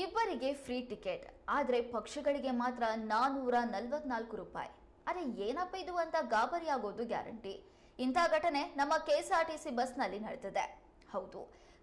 ಇಬ್ಬರಿಗೆ free ticket, ಆದರೆ ಪಕ್ಷಗಳಿಗೆ ಮಾತ್ರ ನಾನೂರ ನಲ್ವತ್ನಾಲ್ಕು ರೂಪಾಯಿ. ಅರೆ ಏನಪ್ಪ ಇದು ಅಂತ ಗಾಬರಿ ಆಗೋದು ಗ್ಯಾರಂಟಿ. ಇಂಥ ಘಟನೆ ನಮ್ಮ ಕೆಎಸ್ಆರ್ಟಿಸಿ ಬಸ್ನಲ್ಲಿ ನಡೆದಿದೆ. ಹೌದು,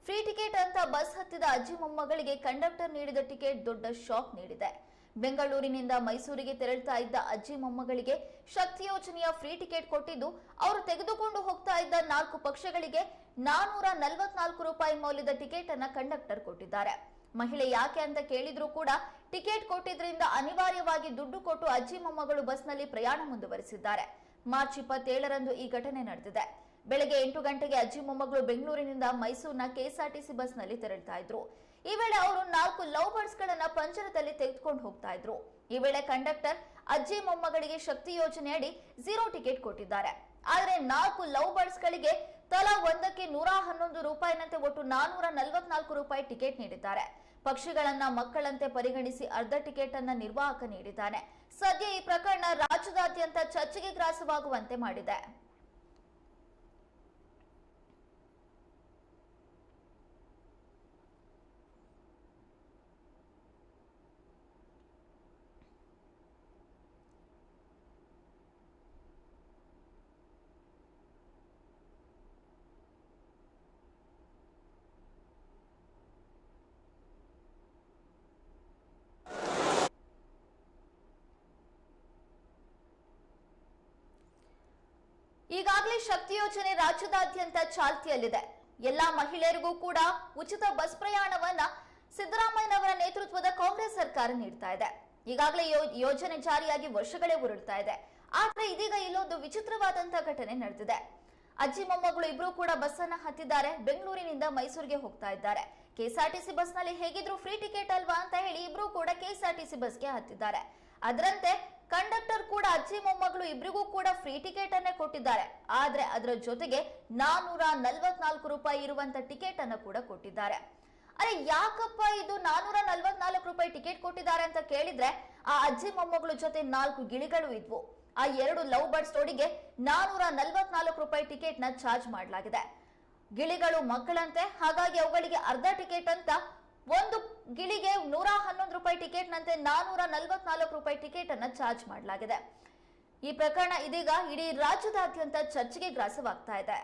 ಫ್ರೀ ಟಿಕೆಟ್ ಅಂತ ಬಸ್ ಹತ್ತಿದ ಅಜ್ಜಿ ಮೊಮ್ಮಗಳಿಗೆ ಕಂಡಕ್ಟರ್ ನೀಡಿದ ಟಿಕೆಟ್ ದೊಡ್ಡ ಶಾಕ್ ನೀಡಿದೆ. ಬೆಂಗಳೂರಿನಿಂದ ಮೈಸೂರಿಗೆ ತೆರಳ್ತಾ ಇದ್ದ ಅಜ್ಜಿ ಮೊಮ್ಮಗಳಿಗೆ ಶಕ್ತಿ ಯೋಜನೆಯ ಫ್ರೀ ಟಿಕೆಟ್ ಕೊಟ್ಟಿದ್ದು, ಅವರು ತೆಗೆದುಕೊಂಡು ಹೋಗ್ತಾ ಇದ್ದ ನಾಲ್ಕು ಪಕ್ಷಗಳಿಗೆ ನಾನೂರ ನಲವತ್ನಾಲ್ಕು ರೂಪಾಯಿ ಮೌಲ್ಯದ ಟಿಕೆಟ್ ಅನ್ನ ಕಂಡಕ್ಟರ್ ಕೊಟ್ಟಿದ್ದಾರೆ. ಮಹಿಳೆ ಯಾಕೆ ಅಂತ ಕೇಳಿದ್ರು ಕೂಡ ಟಿಕೆಟ್ ಕೊಟ್ಟಿದ್ರಿಂದ ಅನಿವಾರ್ಯವಾಗಿ ದುಡ್ಡು ಕೊಟ್ಟು ಅಜ್ಜಿ ಮೊಮ್ಮಗಳು ಬಸ್ನಲ್ಲಿ ಪ್ರಯಾಣ ಮುಂದುವರಿಸಿದ್ದಾರೆ. ಮಾರ್ಚ್ ಇಪ್ಪತ್ತೇಳರಂದು ಈ ಘಟನೆ ನಡೆದಿದೆ. ಬೆಳಗ್ಗೆ ಎಂಟು ಗಂಟೆಗೆ ಅಜ್ಜಿ ಮೊಮ್ಮಗಳು ಬೆಂಗಳೂರಿನಿಂದ ಮೈಸೂರಿನ ಕೆಎಸ್ಆರ್ಟಿಸಿ ಬಸ್ನಲ್ಲಿ ತೆರಳ್ತಾ ಇದ್ರು. ಈ ವೇಳೆ ಅವರು ನಾಲ್ಕು ಲವ್ ಬರ್ಡ್ಸ್ ಗಳನ್ನ ಪಂಜರದಲ್ಲಿ ತೆಗೆದುಕೊಂಡು ಹೋಗ್ತಾ ಇದ್ರು. ಈ ವೇಳೆ ಕಂಡಕ್ಟರ್ ಅಜ್ಜಿ ಮೊಮ್ಮಗಳಿಗೆ ಶಕ್ತಿ ಯೋಜನೆಯಡಿ ಜೀರೋ ಟಿಕೆಟ್ ಕೊಟ್ಟಿದ್ದಾರೆ. ಆದರೆ ನಾಲ್ಕು ಲವ್ ಬರ್ಡ್ಸ್ ಗಳಿಗೆ ತಲಾ ಒಂದಕ್ಕೆ ನೂರ ಹನ್ನೊಂದು ರೂಪಾಯಿನಂತೆ ಒಟ್ಟು ನಾನೂರ ನಲವತ್ನಾಲ್ಕು ರೂಪಾಯಿ ಟಿಕೆಟ್ ನೀಡಿದ್ದಾರೆ. ಪಕ್ಷಿಗಳನ್ನ ಮಕ್ಕಳಂತೆ ಪರಿಗಣಿಸಿ ಅರ್ಧ ಟಿಕೆಟ್ ಅನ್ನ ನಿರ್ವಾಹಕ ನೀಡಿದ್ದಾನೆ. ಸದ್ಯ ಈ ಪ್ರಕರಣ ರಾಜ್ಯದಾದ್ಯಂತ ಚರ್ಚೆಗೆ ಗ್ರಾಸವಾಗುವಂತೆ ಮಾಡಿದೆ. ಈಗಾಗಲೇ ಶಕ್ತಿ ಯೋಜನೆ ರಾಜ್ಯದಾದ್ಯಂತ ಚಾಲ್ತಿಯಲ್ಲಿದೆ. ಎಲ್ಲಾ ಮಹಿಳೆಯರಿಗೂ ಕೂಡ ಉಚಿತ ಬಸ್ ಪ್ರಯಾಣವನ್ನ ಸಿದ್ದರಾಮಯ್ಯನವರ ನೇತೃತ್ವದ ಕಾಂಗ್ರೆಸ್ ಸರ್ಕಾರ ನೀಡ್ತಾ ಇದೆ. ಈಗಾಗಲೇ ಯೋಜನೆ ಜಾರಿಯಾಗಿ ವರ್ಷಗಳೇ ಉರುಳ್ತಾ ಇದೆ. ಆದ್ರೆ ಇದೀಗ ಇಲ್ಲೊಂದು ವಿಚಿತ್ರವಾದಂತಹ ಘಟನೆ ನಡೆದಿದೆ. ಅಜ್ಜಿ, ಮೊಮ್ಮಗಳು ಇಬ್ರು ಕೂಡ ಬಸ್ ಅನ್ನ ಹತ್ತಿದ್ದಾರೆ. ಬೆಂಗಳೂರಿನಿಂದ ಮೈಸೂರಿಗೆ ಹೋಗ್ತಾ ಇದ್ದಾರೆ. ಕೆಎಸ್ಆರ್ಟಿಸಿ ಬಸ್ನಲ್ಲಿ ಹೇಗಿದ್ರು ಫ್ರೀ ಟಿಕೆಟ್ ಅಲ್ವಾ ಅಂತ ಹೇಳಿ ಇಬ್ರು ಕೂಡ ಕೆಎಸ್ಆರ್ಟಿಸಿ ಬಸ್ಗೆ ಹತ್ತಿದ್ದಾರೆ. ಅದರಂತೆ ಕಂಡಕ್ಟರ್ ಕೂಡ, ಅಜ್ಜಿ ಮೊಮ್ಮಗಳು ಇಬ್ರಿಗೂ ಕೂಡ ಫ್ರೀ ಟಿಕೆಟ್ ಅನ್ನೇ ಕೊಟ್ಟಿದ್ದಾರೆ. ಆದ್ರೆ ಅದರ ಜೊತೆಗೆ ನಾನೂರ ನಲ್ವತ್ನಾಲ್ಕು ರೂಪಾಯಿ ಇರುವಂತ ಟಿಕೆಟ್ ಅನ್ನ ಕೂಡ ಕೊಟ್ಟಿದ್ದಾರೆ. ಅರೆ, ಯಾಕಪ್ಪ ಇದು ನಾನೂರ ನಲ್ವತ್ನಾಲ್ಕು ರೂಪಾಯಿ ಟಿಕೆಟ್ ಕೊಟ್ಟಿದ್ದಾರೆ ಅಂತ ಕೇಳಿದ್ರೆ, ಆ ಅಜ್ಜಿ ಮೊಮ್ಮಗಳ ಜೊತೆ ನಾಲ್ಕು ಗಿಳಿಗಳು ಇದ್ವು. ಆ ಎರಡು ಲವ್ ಬರ್ಡ್ಸ್ ಜೋಡಿಗೆ ನಾನೂರ ನಲ್ವತ್ನಾಲ್ಕು ರೂಪಾಯಿ ಟಿಕೆಟ್ನ ಚಾರ್ಜ್ ಮಾಡಲಾಗಿದೆ. ಗಿಳಿಗಳು ಮಕ್ಕಳಂತೆ, ಹಾಗಾಗಿ ಅವುಗಳಿಗೆ ಅರ್ಧ ಟಿಕೆಟ್ ಅಂತ ಒಂದು ಗಿಳಿಗೆ ನೂರ ಹನ್ನೊಂದು ರೂಪಾಯಿ ಟಿಕೆಟ್ ನಂತೆ ನಾನೂರ ನಲ್ವತ್ನಾಲ್ಕು ರೂಪಾಯಿ ಟಿಕೆಟ್ ಅನ್ನ ಚಾರ್ಜ್ ಮಾಡಲಾಗಿದೆ. ಈ ಪ್ರಕರಣ ಇದೀಗ ಇಡೀ ರಾಜ್ಯದಾದ್ಯಂತ ಚರ್ಚೆಗೆ ಗ್ರಾಸವಾಗ್ತಾ ಇದೆ.